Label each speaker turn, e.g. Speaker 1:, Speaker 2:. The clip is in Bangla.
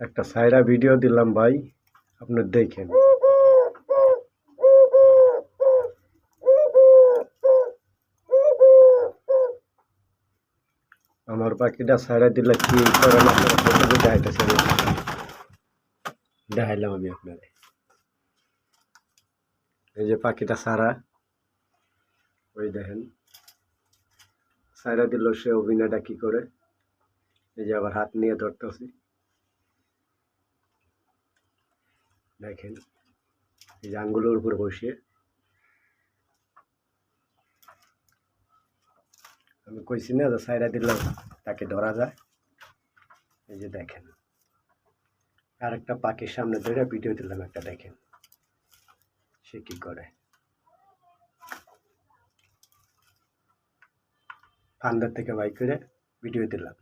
Speaker 1: একটা সাইরা ভিডিও দিলাম ভাই, আপনি দেখেন। আমার পাখিটা সাইরা দিলে কি করে দেখাইলাম আমি আপনাদের এই যে পাখিটা সারা, ওই দেখেন। সাইরা দিল সে অভিনয়টা কি করে? এই যে আবার হাত নিয়ে ধরতেছি। দেখেন, এই যে আঙ্গুলের উপরে বসিয়ে। আমি কইছি না যে সাইরা দিলাম তাকে ধরা যায়। এই যে দেখেন আর একটা পাখির সামনে ধরে ভিডিও দিলাম একটা, দেখেন সে কি করে। ফান্দার থেকে বাইক করে ভিডিও দিলাম।